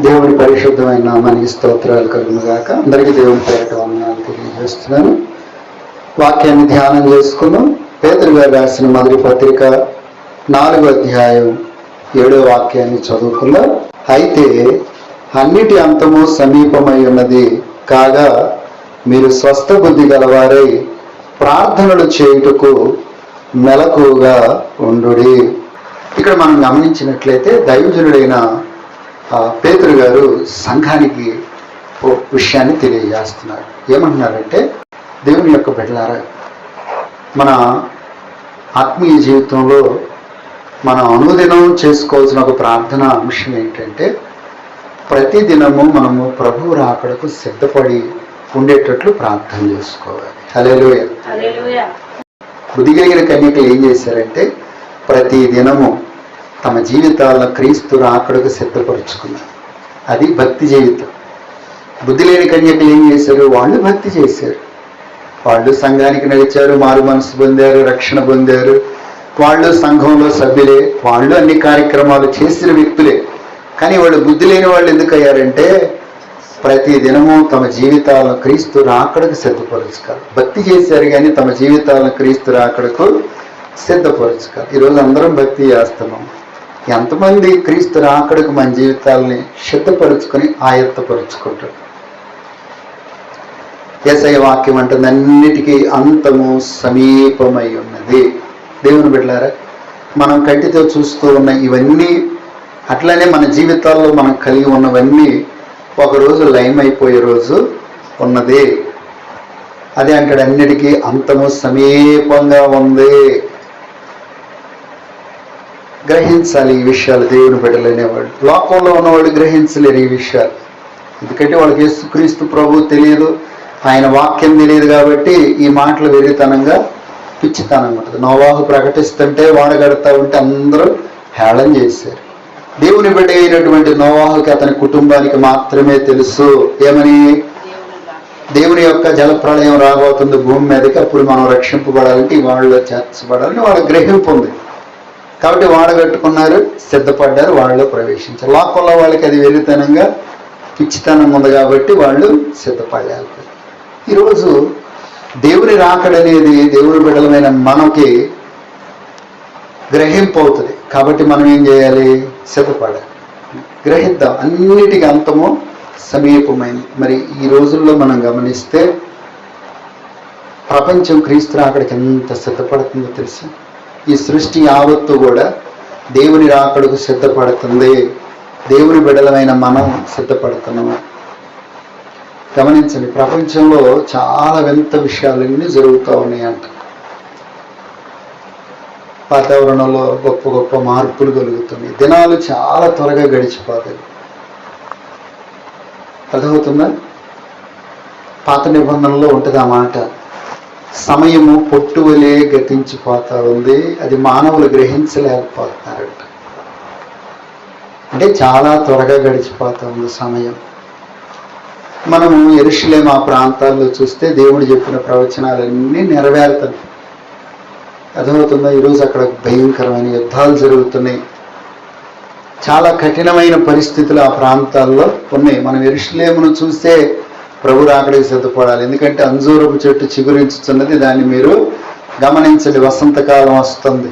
దేవుడి పరిశుద్ధమైన నామానికి స్తోత్రాలు కలుగును గాక అందరికీ దేవుని పేరట వందనాలు తెలియజేస్తున్నాను. వాక్యాన్ని ధ్యానం చేసుకున్నాం. పేదరు గారు రాసిన మొదటి పత్రిక నాలుగో అధ్యాయం ఏడో వాక్యాన్ని చదువుకుందాం. అయితే అన్నిటి అంతము సమీపమై ఉన్నది. కాగా మీరు స్వస్థ బుద్ధి గలవారై ప్రార్థనలు చేయుటకు మెలకుగా ఉండుడి. ఇక్కడ మనం గమనించినట్లయితే దైవజనుడైన పేతురు గారు సంఘానికి ఓ విషయాన్ని తెలియజేస్తున్నారు. ఏమంటున్నారంటే దేవుని యొక్క బిడ్డలారా మన ఆత్మీయ జీవితంలో మనం అనుదినం చేసుకోవాల్సిన ఒక ప్రార్థన అంశం ఏంటంటే ప్రతి దినము మనము ప్రభు రాకడకు సిద్ధపడి ఉండేటట్లు ప్రార్థన చేసుకోవాలి. హలోయ హల్లెలూయా. బుద్ధి కలిగిన కన్యకలు ఏం చేశారంటే ప్రతి దినము తమ జీవితాలను క్రీస్తు రాకడకు సిద్ధపరుచుకున్నారు. అది భక్తి జీవితం. బుద్ధి లేని కన్యకలు ఏం చేశారు వాళ్ళు భక్తి చేశారు. వాళ్ళు సంఘానికి నడిచారు మారు మనసు పొందారు రక్షణ పొందారు. వాళ్ళు సంఘంలో సభ్యులే వాళ్ళు అన్ని కార్యక్రమాలు చేసిన వ్యక్తులే. కానీ వాళ్ళు బుద్ధి లేని వాళ్ళు ఎందుకు అయ్యారంటే ప్రతి దినము తమ జీవితాలను క్రీస్తు రాకడకు సిద్ధపరచుకోవాలి భక్తి చేశారు కానీ తమ జీవితాలను క్రీస్తు రాకడకు సిద్ధపరచుకారు ఈరోజు అందరం భక్తి చేస్తున్నాం ఎంతమంది క్రీస్తు రాకడకు మన జీవితాలని సిద్ధపరుచుకొని ఆయత్తపరుచుకుంటారు? ఎస్ఐ వాక్యం అంటుంది అన్నిటికీ అంతము సమీపమై ఉన్నది. దేవుని బిడ్డారా మనం కంటితో చూస్తూ ఉన్న ఇవన్నీ అట్లనే మన జీవితాల్లో మనం కలిగి ఉన్నవన్నీ ఒకరోజు లయమైపోయే అయిపోయే రోజు ఉన్నది. అదే అంటాడు అన్నిటికీ అంతము సమీపంగా ఉంది. గ్రహించాలి ఈ విషయాలు దేవుని బిడ్డలనేవాళ్ళు లోకంలో ఉన్నవాళ్ళు గ్రహించలేరు ఈ విషయాలు. ఎందుకంటే వాళ్ళకి యేసుక్రీస్తు ప్రభు తెలియదు ఆయన వాక్యం తెలియదు కాబట్టి ఈ మాటలు వెర్రితనంగా పిచ్చితనంగా ఉంటుంది. నోవాహు ప్రకటిస్తుంటే వాడగడతా ఉంటే అందరూ హేళన చేశారు. దేవుని బిడ్డ అయినటువంటి నోవాహుకి అతని కుటుంబానికి మాత్రమే తెలుసు. ఏమని? దేవుని యొక్క జలప్రళయం రాబోతుంది భూమి మీదకి అప్పుడు మనం రక్షింపబడాలంటే వాళ్ళు చేర్చబడాలని వాళ్ళ గ్రహింపు ఉంది. కాబట్టి వాడగట్టుకున్నారు సిద్ధపడ్డారు వాళ్ళు ప్రవేశించారు. లోకంలో వాళ్ళకి అది వెరితనంగా పిచ్చితనం ఉంది కాబట్టి వాళ్ళు సిద్ధపడాలి. ఈరోజు దేవుని రాకడనేది దేవుని బిడ్డలమైన మనకి గ్రహింపు అవుతుంది. కాబట్టి మనం ఏం చేయాలి? సిద్ధపడాలి. గ్రహిద్దాం. అన్నిటికీ అంతము సమీపమైంది. మరి ఈ రోజుల్లో మనం గమనిస్తే ప్రపంచం క్రీస్తు రాకడికి ఎంత సిద్ధపడుతుందో తెలుసు? ఈ సృష్టి యావత్తు కూడా దేవుని రాకడకు సిద్ధపడుతుంది. దేవుని బిడలమైన మనం సిద్ధపడుతున్నాము గమనించండి ప్రపంచంలో చాలా వింత విషయాలన్నీ జరుగుతూ ఉన్నాయంట. వాతావరణంలో గొప్ప గొప్ప మార్పులు కలుగుతున్నాయి. దినాలు చాలా త్వరగా గడిచిపోతాయి. అర్థమవుతుందా? పాత నిబంధనలో ఉంటుంది ఆ మాట. సమయము పొట్టువలే గతించిపోతా ఉంది అది మానవులు గ్రహించలేకపోతున్నారట. అంటే చాలా త్వరగా గడిచిపోతా ఉంది సమయం. మనము ఎరుషులేం ఆ ప్రాంతాల్లో చూస్తే దేవుడు చెప్పిన ప్రవచనాలన్నీ నెరవేరుతాయి. అర్థమవుతుందా? ఈరోజు అక్కడ భయంకరమైన యుద్ధాలు జరుగుతున్నాయి. చాలా కఠినమైన పరిస్థితులు ఆ ప్రాంతాల్లో ఉన్నాయి. మనం ఎరుషులేమును చూస్తే ప్రభు రాకడికి సిద్ధపడాలి. ఎందుకంటే అంజూరపు చెట్టు చిగురించుతున్నది దాన్ని మీరు గమనించండి. వసంతకాలం వస్తుంది.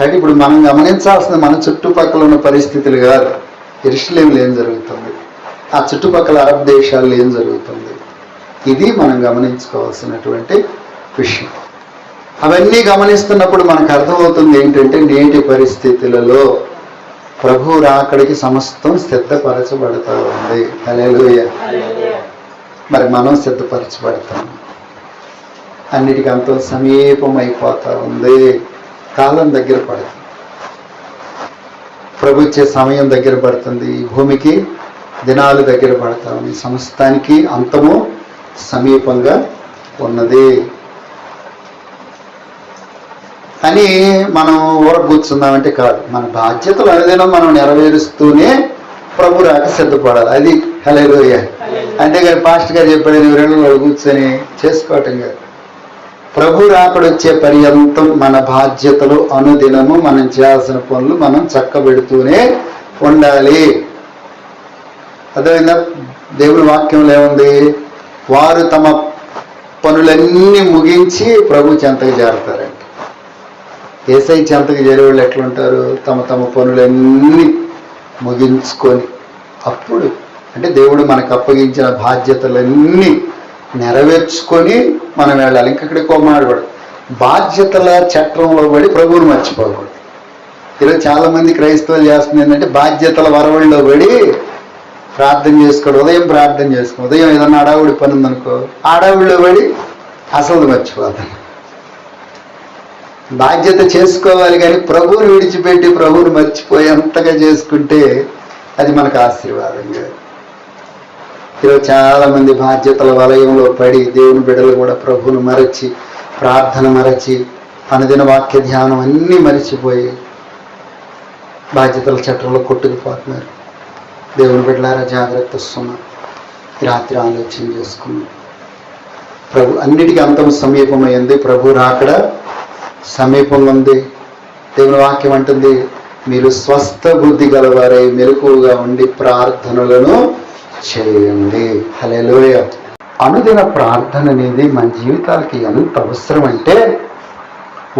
కానీ ఇప్పుడు మనం గమనించాల్సింది మన చుట్టుపక్కల ఉన్న పరిస్థితులు కాదు. ఇరుషులేములు ఏం జరుగుతుంది? ఆ చుట్టుపక్కల అరబ్ దేశాల్లో ఏం జరుగుతుంది? ఇది మనం గమనించుకోవాల్సినటువంటి విషయం. అవన్నీ గమనిస్తున్నప్పుడు మనకు అర్థమవుతుంది ఏంటంటే నేటి పరిస్థితులలో ప్రభు రాకడికి సమస్తం సిద్ధపరచబడతా ఉంది. హల్లెలూయా. మరి మనం సిద్ధపరచబడతాం. అన్నిటికీ అంత సమీపం అయిపోతూ ఉంది. కాలం దగ్గర పడుతుంది. ప్రభు ఇచ్చే సమయం దగ్గర పడుతుంది. ఈ భూమికి దినాలు దగ్గర పడతా ఉంది. సమస్తానికి అంతము సమీపంగా ఉన్నది. అని మనం ఊర కూర్చుందామంటే కాదు. మన బాధ్యతలు అనుదినం మనం నెరవేరుస్తూనే ప్రభు రాక సిద్ధపడాలి. అది హలోయ అంతేగాని పాస్ట్ గారు చెప్పాడు రోజులు కూర్చొని చేసుకోవటం కాదు. ప్రభు రాకడొచ్చే పర్యంతం మన బాధ్యతలు అనుదినము మనం చేయాల్సిన పనులు మనం చక్కబెడుతూనే ఉండాలి. అదేవిధంగా దేవుని వాక్యంలో ఏముంది? వారు తమ పనులన్నీ ముగించి ప్రభు చెంతకు చేరతారంట. ఏసై చెంతకు చేరే వాళ్ళు ఎట్లుంటారు? తమ తమ పనులన్నీ ముగించుకొని అప్పుడు అంటే దేవుడు మనకు అప్పగించిన బాధ్యతలన్నీ నెరవేర్చుకొని మనం వెళ్ళాలి. ఇంకక్కడికి కొమ్మాడబడు బాధ్యతల చట్రంలో పడి ప్రభువుని మర్చిపోకూడదు. ఈరోజు చాలామంది క్రైస్తవులు చేస్తుంది ఏంటంటే బాధ్యతల వరవడిలో పడి ప్రార్థన చేసుకోడు ఉదయం ప్రార్థన చేసుకో ఉదయం ఏదన్నా అడావుడి పని ఉందనుకో ఆడావుడిలో పడి అసలు మర్చిపోతాను బాధ్యత చేసుకోవాలి కానీ ప్రభువుని విడిచిపెట్టి ప్రభువుని మర్చిపోయేంతగా చేసుకుంటే అది మనకు ఆశీర్వాదం కాదు. ఈరోజు చాలామంది బాధ్యతల వలయంలో పడి దేవుని బిడ్డలు కూడా ప్రభువును మరచి ప్రార్థన మరచి అనుదిన వాక్య ధ్యానం అన్నీ మరిచిపోయి బాధ్యతల చట్టంలో కొట్టుకుపోతున్నారు. దేవుని బిడ్డలారా జాగ్రత్త వస్తున్నారు రాత్రి ఆలోచన చేసుకున్నాం. ప్రభు అన్నిటికీ అంతం సమీపమైంది ప్రభు రాకడా? సమీపంగా ఉంది దేవుని వాక్యం అంటుంది మీరు స్వస్థ బుద్ధి గలవారై మెలకువగా ఉండి ప్రార్థనలను చేయండి. హలోయ అనుదిన ప్రార్థన అనేది మన జీవితాలకి ఎంత అవసరం అంటే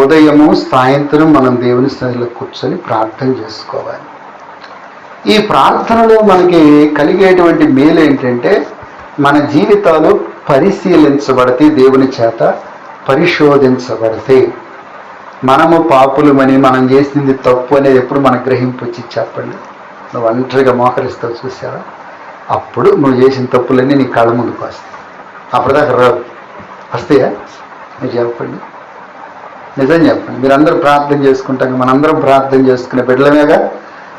ఉదయము సాయంత్రం మనం దేవుని స్థాయిలో కూర్చొని ప్రార్థన చేసుకోవాలి. ఈ ప్రార్థనలో మనకి కలిగేటువంటి మేలు ఏంటంటే మన జీవితాలు పరిశీలించబడితే దేవుని చేత పరిశోధించబడితే. మనము పాపులమని మనం చేసింది తప్పు అనేది ఎప్పుడు మనకు గ్రహింపు వచ్చి చెప్పండి. నువ్వు ఒంటరిగా మోకరిస్తావు చూసావా అప్పుడు నువ్వు చేసిన తప్పులన్నీ నీ కళ్ళ ముందుకు వస్తాయి అప్పటిదాకా రావు. వస్తాయా? మీరు చెప్పండి. నిజం చెప్పండి. మీరందరూ ప్రార్థన చేసుకుంటాం. మనందరం ప్రార్థన చేసుకునే బిడ్డలమేగా.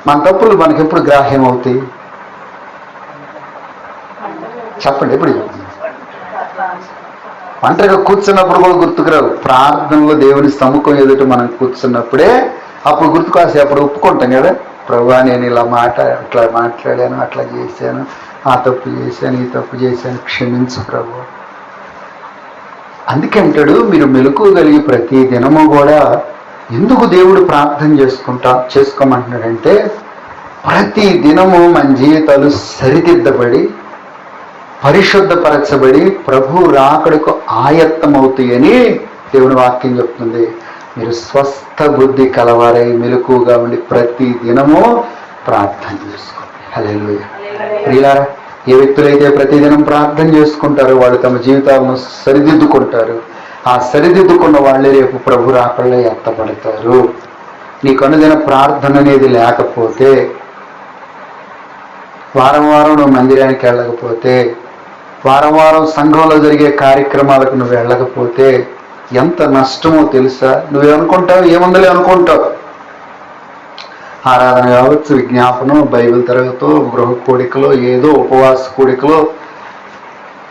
మన తప్పులు మనకి ఎప్పుడు గ్రాహ్యం అవుతాయి చెప్పండి ఎప్పుడు చెప్పండి? ఒంటరిగా కూర్చున్నప్పుడు కూడా గుర్తుకురావు. ప్రార్థనలో దేవుని సముఖం ఎదుట మనం కూర్చున్నప్పుడే అప్పుడు గుర్తుకొస్తే అప్పుడు ఒప్పుకుంటాం కదా. ప్రభా నేను ఇలా మాట అట్లా మాట్లాడాను అట్లా చేశాను ఆ తప్పు చేశాను ఈ తప్పు చేశాను క్షమించు ప్రభు. అందుకంటాడు మీరు మెలకువగలిగి ప్రతి దినము కూడా ఎందుకు దేవుడు ప్రార్థన చేసుకుంటా చేసుకోమంటున్నాడంటే ప్రతి దినము మన జీవితాలు సరిదిద్దబడి పరిశుద్ధపరచబడి ప్రభు రాకడకు ఆయత్తమవుతాయని దేవుని వాక్యం చెప్తుంది. మీరు స్వస్థ బుద్ధి కలవారై మెలకుగా ఉండి ప్రతి దినము ప్రార్థన చేసుకోండి. హలో ప్రియారా ఏ వ్యక్తులైతే ప్రతిదినం ప్రార్థన చేసుకుంటారో వాళ్ళు తమ జీవితాలను సరిదిద్దుకుంటారు. ఆ సరిదిద్దుకున్న వాళ్ళే రేపు ప్రభు రాకడలో ఎత్తపడతారు నీకు అనుదిన ప్రార్థన అనేది లేకపోతే వారం వారం నువ్వు మందిరానికి వెళ్ళకపోతే వారం వారం సంఘంలో జరిగే కార్యక్రమాలకు నువ్వు వెళ్ళకపోతే ఎంత నష్టమో తెలుసా? నువ్వేమనుకుంటావు ఏముందలే అనుకుంటావు. ఆరాధన కావచ్చు విజ్ఞాపనం బైబిల్ తరగతో గృహ కోడికలో ఏదో ఉపవాస కూడికలో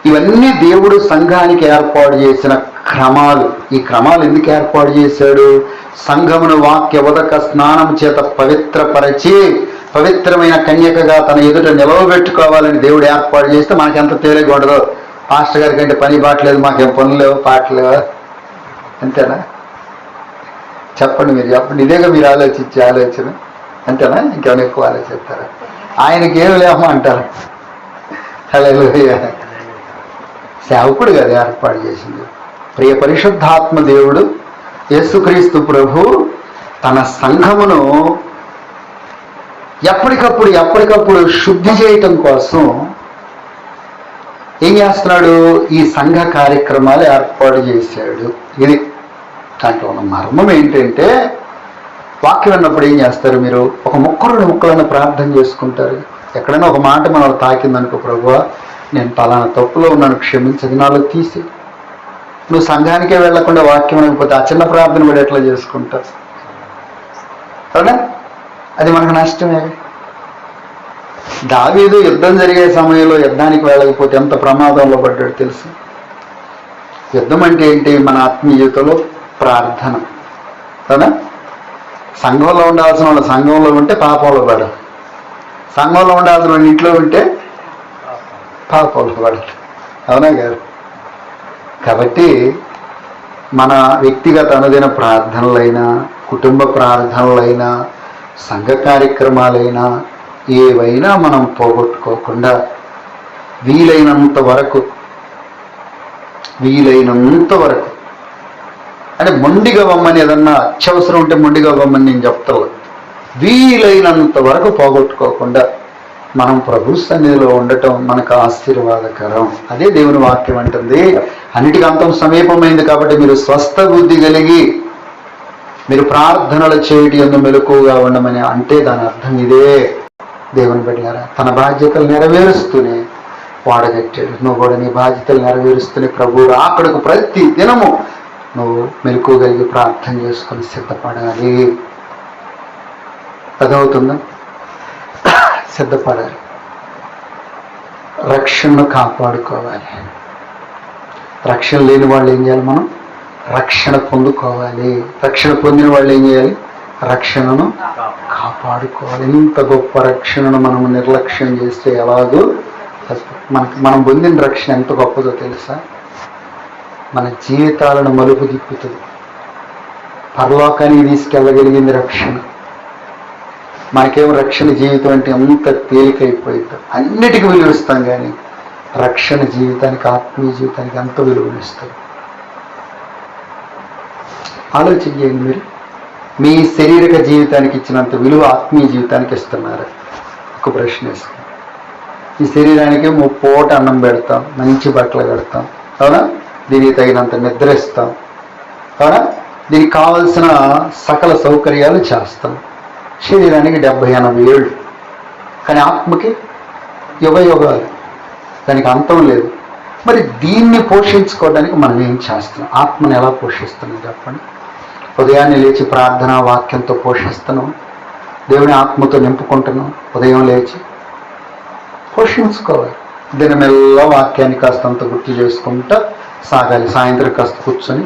ఇవన్నీ దేవుడు సంఘానికి ఏర్పాటు చేసిన క్రమాలు. ఈ క్రమాలు ఎందుకు ఏర్పాటు చేశాడు? సంఘమును వాక్య ఉదక స్నానం చేత పవిత్రపరచి పవిత్రమైన కన్యకగా తన ఎదుట నిలవబెట్టుకోవాలని దేవుడు ఏర్పాటు చేస్తే మనకి ఎంత తేలిక ఉండదు పాస్టర్ గారి కంటే పని పాటలేదు మాకేం పనులు లేవు పాటలు అంతేనా? చెప్పండి మీరు చెప్పండి. ఇదేగా మీరు ఆలోచించే ఆలోచన. అంతేనా? ఇంకేమైనా ఎక్కువ ఆలోచిస్తారా? ఆయనకి ఏమి లేమో అంటారు. హలో సేవకుడు కదా ఏర్పాటు చేసింది. ప్రియ పరిశుద్ధాత్మ దేవుడు యేసుక్రీస్తు ప్రభు తన సంఘమును ఎప్పటికప్పుడు ఎప్పటికప్పుడు శుద్ధి చేయటం కోసం ఏం చేస్తున్నాడు? ఈ సంఘ కార్యక్రమాలు ఏర్పాటు చేశాడు. ఇది దాంట్లో ఉన్న మర్మం ఏంటంటే వాక్యం అన్నప్పుడు ఏం చేస్తారు మీరు? ఒక ముక్క రెండు ముక్కలను ప్రార్థన చేసుకుంటారు. ఎక్కడైనా ఒక మాట మనం తాకిందనుకో ప్రభు నేను పలానా తప్పులో ఉన్నాను క్షమించదు నాలో తీసి. నువ్వు సంఘానికే వెళ్ళకుండా వాక్యం అనకపోతే ఆ చిన్న ప్రార్థన కూడా ఎట్లా చేసుకుంటావు? అవునా? అది మనకు నష్టమే. దావీదు యుద్ధం జరిగే సమయంలో యుద్ధానికి వెళ్ళకపోతే ఎంత ప్రమాదంలో పడ్డాడు తెలుసు? యుద్ధం అంటే ఏంటి? మన ఆత్మీయతలో ప్రార్థన. కదా? సంఘంలో ఉండాల్సిన వాళ్ళు సంఘంలో ఉంటే పాపంలో పడాలి సంఘంలో ఉండాల్సిన వాళ్ళు ఇంట్లో ఉంటే పాపంలో పడాలి అవునా గారు? కాబట్టి మన వ్యక్తిగత అనుదిన ప్రార్థనలైనా కుటుంబ ప్రార్థనలైనా సంఘ కార్యక్రమాలైనా ఏవైనా మనం పోగొట్టుకోకుండా వీలైనంత వరకు వీలైనంత వరకు. అంటే మొండిగా వమ్మని ఏదన్నా అత్యవసరం ఉంటే మొండిగా వమ్మని నేను చెప్తాను వీలైనంత వరకు పోగొట్టుకోకుండా మనం ప్రభు సన్నిధిలో ఉండటం మనకు ఆశీర్వాదకరం. అదే దేవుని వాక్యం అంటుంది. అన్నిటికంతం సమీపమైంది కాబట్టి మీరు స్వస్థ బుద్ధి కలిగి మీరు ప్రార్థనలు చేయటి ఎందు మెలకుగా ఉండమని అంటే దాని అర్థం ఇదే. దేవుని పెట్టినారా తన బాధ్యతలు నెరవేరుస్తూనే వాడగట్టాడు. నువ్వు కూడా నీ బాధ్యతలు నెరవేరుస్తూనే ప్రభు అక్కడకు ప్రతి దినము నువ్వు మెలకుగలిగి ప్రార్థన చేసుకొని సిద్ధపడాలి. అదవుతుందా సిద్ధపడాలి. రక్షణను కాపాడుకోవాలి. రక్షణ లేని వాళ్ళు ఏం చేయాలి మనం? రక్షణ పొందుకోవాలి. రక్షణ పొందిన వాళ్ళు ఏం చేయాలి? రక్షణను కాపాడుకోవాలి. ఇంత గొప్ప రక్షణను మనం నిర్లక్ష్యం చేస్తే ఎలాగో మనకి మనం పొందిన రక్షణ ఎంత గొప్పదో తెలుసా? మన జీవితాలను మలుపు తిప్పుతుంది. పరలోకానికి తీసుకెళ్ళగలిగింది రక్షణ. మనకేం రక్షణ జీవితం అంటే అంత తేలికైపోయింది. అన్నిటికీ విలువిస్తాం కానీ రక్షణ జీవితానికి ఆత్మీయ జీవితానికి అంత విలువనిస్తుంది. ఆలోచన చేయండి మీరు మీ శరీరక జీవితానికి ఇచ్చినంత విలువ ఆత్మీయ జీవితానికి ఇస్తున్నారు. ఒక ప్రశ్న వేసుకుని ఈ శరీరానికి పూట అన్నం పెడతాం మంచి బట్టలు పెడతాం అవునా? దీనికి తగినంత నిద్ర ఇస్తాం అవునా? దీనికి కావలసిన సకల సౌకర్యాలు చేస్తాం. శరీరానికి డెబ్బై ఎనభై ఏళ్ళు. కానీ ఆత్మకి యుగ యుగాలు. దానికి అంతం లేదు. మరి దీన్ని పోషించుకోవడానికి మనం ఏం చేస్తున్నాం? ఆత్మని ఎలా పోషిస్తున్నాం? చెప్పండి. ఉదయాన్నే లేచి ప్రార్థన వాక్యంతో పోషిస్తాను. దేవుని ఆత్మతో నింపుకుంటాను. ఉదయం లేచి పోషించుకోవాలి. దినమెల్లా వాక్యాన్ని కాస్తంత గుర్తు చేసుకుంటా సాగాలి. సాయంత్రం కాస్త కూర్చొని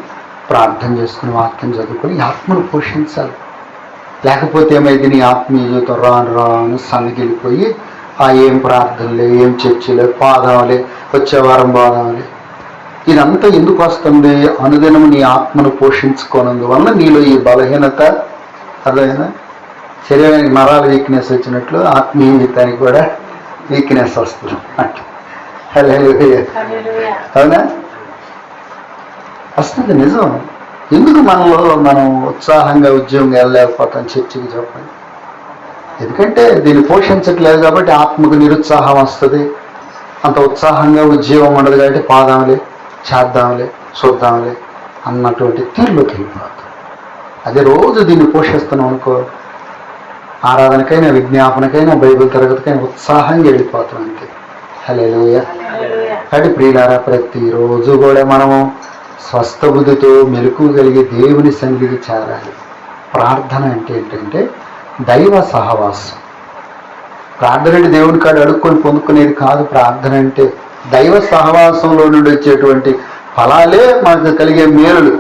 ప్రార్థన చేసుకుని వాక్యం చదువుకొని ఆత్మను పోషించాలి. లేకపోతే ఏమైంది? నీ ఆత్మీయ జీవితం రాను రాను సన్నగిలిపోయి ఆ ఏం ప్రార్థనలే ఏం చర్చలే పాదాలే వచ్చే వారం పాదాలే ఇదంతా ఎందుకు వస్తుంది? అనుదినము నీ ఆత్మను పోషించుకోనందువల్ల నీలో ఈ బలహీనత అర్థమైనా శరీరానికి నరాల వీక్నెస్ వచ్చినట్లు ఆత్మీయ జీవితానికి కూడా వీక్నెస్ వస్తుంది. హల్లెలూయా. అవునా? వస్తుంది నిజం. ఎందుకు మనలో మనం ఉత్సాహంగా ఉద్యోగం వెళ్ళలేకపోతాం చర్చికి చెప్పండి. ఎందుకంటే దీన్ని పోషించట్లేదు కాబట్టి ఆత్మకు నిరుత్సాహం వస్తుంది. అంత ఉత్సాహంగా ఉద్యోగం ఉండదు కాబట్టి పాదాంలే చేద్దాంలే చూద్దాంలే అన్నటువంటి తీరులోకి వెళ్ళిపోతాం. అదే రోజు దీన్ని పోషిస్తున్నాం అనుకో ఆరాధనకైనా విజ్ఞాపనకైనా బైబిల్ తరగతికైనా ఉత్సాహంగా వెళ్ళిపోతాం అంతే. హలే కాబట్టి ప్రియులారా ప్రతిరోజు కూడా మనము స్వస్థ బుద్ధితో మెలకు కలిగి దేవుని సన్నిధికి చేరాలి. ప్రార్థన అంటే ఏంటంటే దైవ సహవాసం. ప్రార్థన అంటే దేవుని కాడు అడుక్కొని పొందుకునేది కాదు ప్రార్థన అంటే దైవ సహవాసంలో నుండి వచ్చేటువంటి ఫలాలే మనకు కలిగే మేలులు.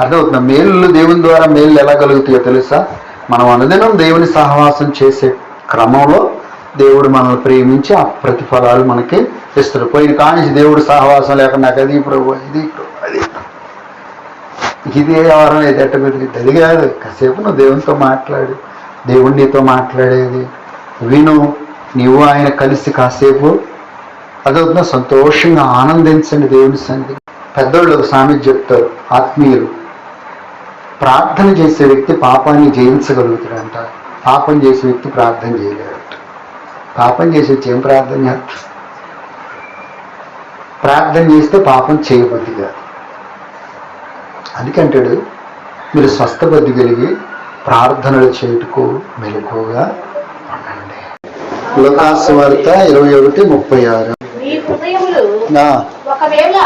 అర్థమవుతుంది? మేలు దేవుని ద్వారా మేలు ఎలా కలుగుతాయో తెలుసా? మనం అనుదినం దేవుని సహవాసం చేసే క్రమంలో దేవుడు మనల్ని ప్రేమించి ఆ ప్రతిఫలాలు మనకి ఇస్తారు పోయిన కానీ దేవుడు సహవాసం లేక నాకు అది ప్రభు ఇది అది ఇది వారం ఇది ఎట్ట పెరిగింది అది కాదు. కాసేపు నువ్వు దేవునితో మాట్లాడు. దేవుడు నీతో మాట్లాడేది. విను నీవు ఆయన కలిసి కాసేపు అదవుతున్నా సంతోషంగా ఆనందించండి దేవుని సంధి పెద్దోళ్ళు ఒక సామెత చెప్తారు ఆత్మీయులు ప్రార్థన చేసే వ్యక్తి పాపాన్ని జయించగలుగుతాడంట. పాపం చేసే వ్యక్తి ప్రార్థన చేయలేడట. పాపం చేసే వ్యక్తి ఏం ప్రార్థన చేస్తాడు? ప్రార్థన చేస్తే పాపం చేయబద్ది కాదు. అందుకంటాడు మీరు స్వస్థబద్ధి కలిగి ప్రార్థనలు చేయుటకు మెలకుగా ఉండండి. లోకాసు వార్త ఇరవై ఒకటి ముప్పై ఆరు. హృదయములు ఒకవేళ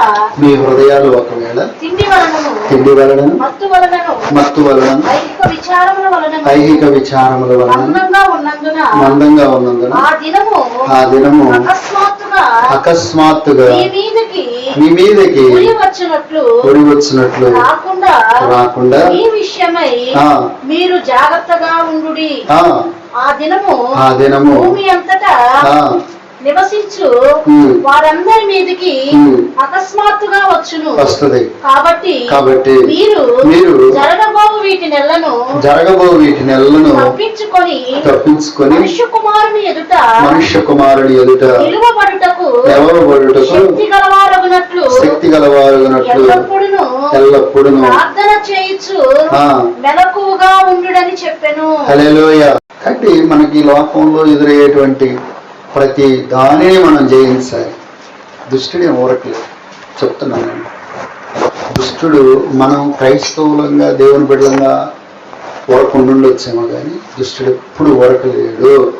మీ హృదయాలు ఒకవేళ తిండి వలనను తిండి వలనను మత్తు వలనను మత్తు వలనను ఐహిక విచారముల వలనను ఐహిక విచారముల వలన మందంగా ఉన్నందున మందంగా ఉన్నందున ఆ దినము ఆ దినము అకస్మాత్తుగా అకస్మాత్తుగా మీ మీదకి మీ మీదకి వచ్చినట్లు ఒడి వచ్చినట్లు రాకుండా రాకుండా ఈ విషయమై. మీరు జాగ్రత్తగా ఉండుడి ఆ ఆ దినము ఆ దినము భూమి అంతటా నివసించు. వారందరి మీదకి. అకస్మాత్తుగా వచ్చును వస్తుంది కాబట్టి కాబట్టి మీరు మీరు జరగబోవు వీటి నెలను జరగబో వీటి నెలలను తప్పించుకొని తప్పించుకొని మనుష్య కుమారుని ఎదుట మనుష్య కుమారుడి ఎదుట నిలువబడుటకు నిలవబడుటకు శక్తి గలవారగునట్లు శక్తి గలవారునట్లు ఎల్లప్పుడును ఎల్లప్పుడూ ప్రార్థన చేయించు ఆ. మెలకువగా ఉండుడని చెప్పెను హల్లెలూయా కాబట్టి మనకి లోకంలో ఎదురయ్యేటువంటి ప్రతి దానిని మనం జయించాలి. దుష్టుని ఊరట్లేదు చెప్తున్నాను. దుష్టుడు మనం క్రైస్తవులంగా దేవుని బిడ్డలంగా ఊరకుండుండొచ్చేమో కానీ దుష్టుడు ఎప్పుడు ఊరకలేడు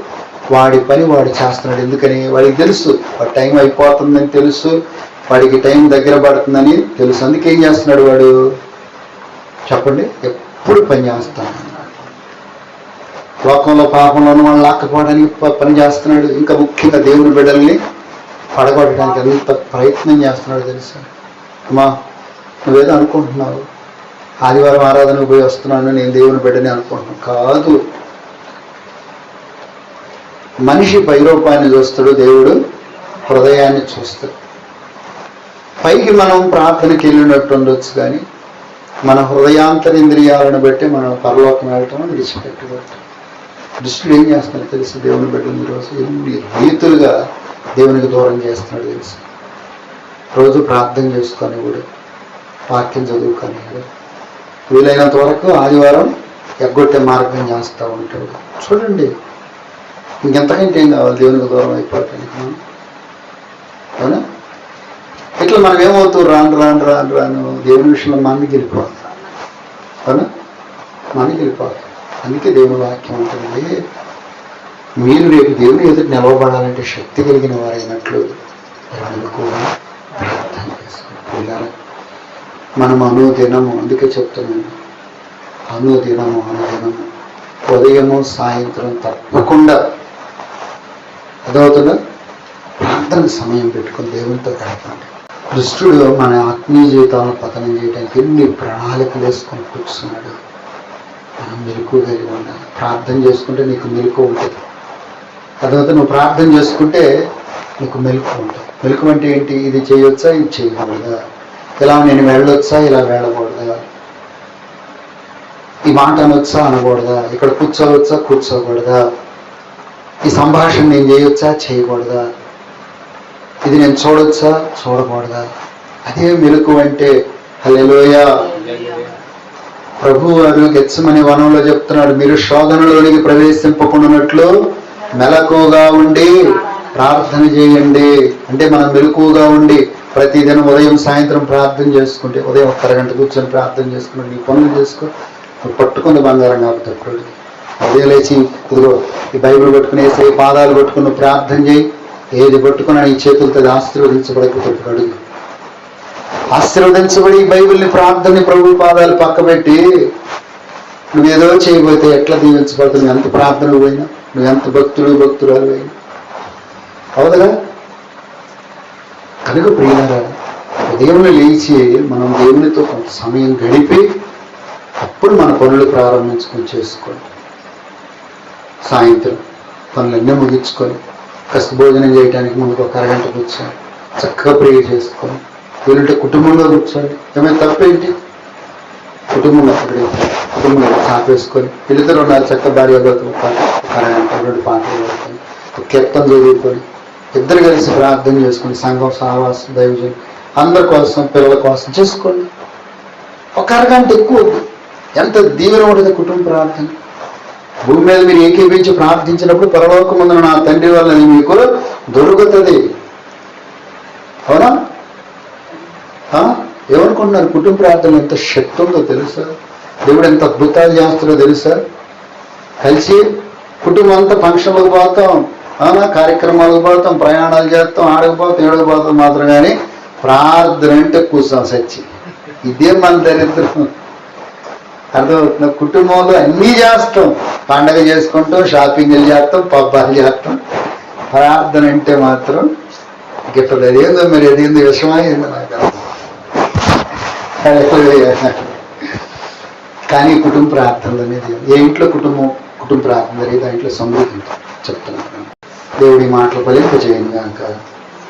వాడి పని వాడు చేస్తున్నాడు. ఎందుకని? వాడికి తెలుసు. వాడి టైం అయిపోతుందని తెలుసు. వాడికి టైం దగ్గర పడుతుందని తెలుసు. అందుకేం చేస్తున్నాడు వాడు? చెప్పండి. ఎప్పుడు పని చేస్తాను లోకంలో పాపంలో వాళ్ళని లాక్కపోవడానికి పని చేస్తున్నాడు. ఇంకా ముఖ్యంగా దేవుని బిడ్డల్ని పడగొట్టడానికి ఎంత ప్రయత్నం చేస్తున్నాడు తెలుసా? అమ్మా నువ్వేదో అనుకుంటున్నావు. ఆదివారం ఆరాధనకు పోయి వస్తున్నాను నేను దేవుని బిడ్డని అనుకుంటున్నాను. కాదు. మనిషి పైరూపాన్ని చూస్తాడు దేవుడు హృదయాన్ని చూస్తాడు. పైకి మనం ప్రార్థనకి వెళ్ళినట్టు ఉండొచ్చు కానీ మన హృదయాంతరింద్రియాలను బట్టి మనం పరలోకం వెళ్ళటం విడిచిపెట్టుకోవటం దుష్టుడు ఏం చేస్తున్నాడు తెలుసు. దేవుని బిడ్డలు రోజు ఎన్ని రీతులుగా దేవునికి దూరం చేస్తున్నాడు తెలుసు. రోజు ప్రార్థన చేసుకొని కూడా వాక్యం చదువుకొని కూడా వీలైనంత వరకు ఆదివారం ఎగ్గొట్టే మార్గం చేస్తూ ఉంటాడు. చూడండి ఇంకెంతకంటే ఏం కావాలి? దేవునికి దూరం అయిపోవటానికి మనం. అవునా? ఇట్లా మనం ఏమవుతూ రాను రాను రాను రాను దేవుని విషయంలో మనకి వెళ్ళిపోతాం. అవునా? మనకి వెళ్ళిపోతాం. అందుకే దేవుని వాక్యం ఉంటుంది మీరు రేపు దేవుని ఎదురు నిలవబడాలంటే శక్తి కలిగిన వారైనట్లు అనుకోవడం కూడా ప్రార్థన చేసుకోవాలి మనం అనుదినము అందుకే చెప్తున్నాను అనుదినము అనుదినము. ఉదయము సాయంత్రం తప్పకుండా అదవుతుందా? ప్రార్థన సమయం పెట్టుకొని దేవునితో గడపండి. దుష్టుడు మన ఆత్మీయ జీవితాలను పతనం చేయడానికి ఎన్ని ప్రణాళికలు వేసుకొని కూర్చున్నాడు? మనం మెలకు కలిగి ఉండాలి ప్రార్థన చేసుకుంటే నీకు మెలకు ఉంటుంది. తర్వాత నువ్వు ప్రార్థన చేసుకుంటే నీకు మెలకు ఉంటుంది. మెలకు అంటే ఏంటి? ఇది చేయొచ్చా? ఇది చేయకూడదా? ఇలా నేను వెళ్ళొచ్చా ఇలా వెళ్ళకూడదా ఈ మాట అనొచ్చా? అనకూడదా? ఇక్కడ కూర్చోవచ్చా? కూర్చోకూడదా? ఈ సంభాషణ నేను చేయొచ్చా? చేయకూడదా? ఇది నేను చూడొచ్చా? చూడకూడదా? అదే మెలకు అంటే హల్లెలూయ. ప్రభు వారు గెచ్చమని వనంలో చెప్తున్నాడు. మీరు శోధనలోనికి ప్రవేశింపకుండానట్లు మెలకుగా ఉండి ప్రార్థన చేయండి. అంటే మనం మెలకుగా ఉండి ప్రతిదినం ఉదయం సాయంత్రం ప్రార్థన చేసుకుంటే ఉదయం ఒక అరగంట కూర్చొని ప్రార్థన చేసుకుని నీ పనులు చేసుకో. నువ్వు పట్టుకుంది బంగారం కాబట్టి అప్పుడు ఉదయం లేచి ఇదిగో ఈ బైబిల్ పట్టుకుని పాదాలు పట్టుకుని ప్రార్థన చేయి. ఏది పట్టుకున్నా నీ చేతులతో ఆశీర్వదించబడకపోతే అడుగు. ఆశీర్వదించబడి బైబిల్ని ప్రార్థనని ప్రభు పాదాలు పక్కబెట్టి నువ్వేదో చేయబోతే ఎట్లా దీవించబడుతుంది? ఎంత ప్రార్థన పోయినా? నువ్వు ఎంత భక్తుడు భక్తురాలు అయినా? అవుదగా కనుక ప్రియారా ఉదయం లేచి మనం దేవునితో కొంత సమయం గడిపి అప్పుడు మన పనులు ప్రారంభించుకొని చేసుకోండి. సాయంత్రం పనులన్నీ ముగించుకొని కష్ట భోజనం చేయడానికి ముందు ఒక అరగంట కూర్చొని చక్కగా ప్రేయర్ చేసుకొని వీలుంటే కుటుంబంలో కూర్చోండి ఏమైనా తప్పేంటి? కుటుంబంలో అక్కడే కుటుంబంలో చాపేసుకొని వీళ్ళిద్దరు ఉండాలి చక్క భార్య రెండు పాటలు పాడుకొని కీర్తన చదువుకొని ఇద్దరు కలిసి ప్రార్థన చేసుకొని సంఘం సహవాసం దైవజన్ అందరి కోసం పిల్లల కోసం చేసుకోండి. ఒక అరగంట ఎక్కువ ఎంత దీవెన ఉంటుంది కుటుంబ ప్రార్థన. భూమి మీద మీరు ఏకీపించి ప్రార్థించినప్పుడు పరలోకముందున నా తండ్రి వల్ల మీకు దొరుకుతుంది. అవునా? ఏమనుకుంటున్నారు? కుటుంబ ప్రార్థన ఎంత శక్తి ఉందో తెలుసా? దేవుడు ఎంత అద్భుతాలు చేస్తాడో తెలుసా? కలిసి కుటుంబం అంతా ఫంక్షన్లకు పోతాం. కార్యక్రమాలకు పోతాం ప్రయాణాలు చేస్తాం ఆడకపోతాం ఏడకపోతాం మాత్రం కానీ ప్రార్థన అంటే కూర్చోం సచ్చి. ఇదే మన దరిద్రం. అర్థమవుతున్న కుటుంబంలో అన్నీ చేస్తాం. పండగ చేసుకుంటాం షాపింగ్లు చేస్తాం పబ్బాలు చేస్తాం. ప్రార్థన అంటే మాత్రం గిట్టదు అదేందో మరి అదేందో విషమా ఏందో నాకు. కానీ కుటుంబ ప్రార్థనలు అనేది ఏ ఇంట్లో కుటుంబం కుటుంబ ప్రార్థన జరిగేది ఆ ఇంట్లో సమృద్ధి చెప్తున్నాను. దేవుడి మాటలు ఫలింపజేయను చేయండి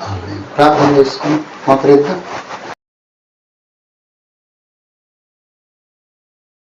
ఆమేన్. ప్రార్థన చేసుకుని మా ప్రయత్నం